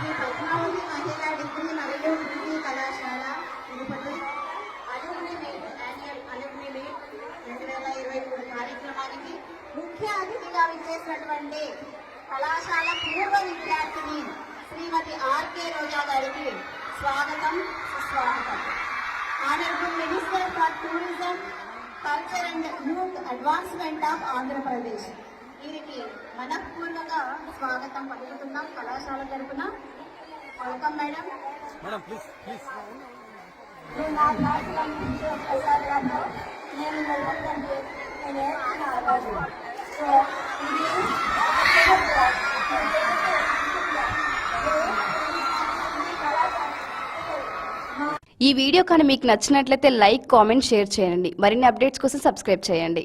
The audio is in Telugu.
శ్రీ పద్మావతి మహిళా డిగ్రీ మరియు డిగ్రీ కళాశాల తిరుపతి అలుమినేట్ యాన్యువల్ అలుమినేట్ రెండు వేల ఇరవై మూడు కార్యక్రమానికి ముఖ్య అతిథిగా విచ్చేసినటువంటి కళాశాల పూర్వ విద్యార్థిని శ్రీమతి ఆర్కే రోజా గారికి స్వాగతం సుస్వాగతం. Honourable minister for tourism culture and youth advancement of Andhra Pradesh వీరికి మనపూర్వక స్వాగతం పలుకుతున్నాం కళాశాల తరపున. Welcome madam madam please please నేను నా క్లాస్. నేను సో ఇది ఈ వీడియో కానీ మీకు నచ్చినట్లయితే లైక్ కామెంట్ షేర్ చేయండి. మరిన్ని అప్డేట్స్ కోసం సబ్స్క్రైబ్ చేయండి.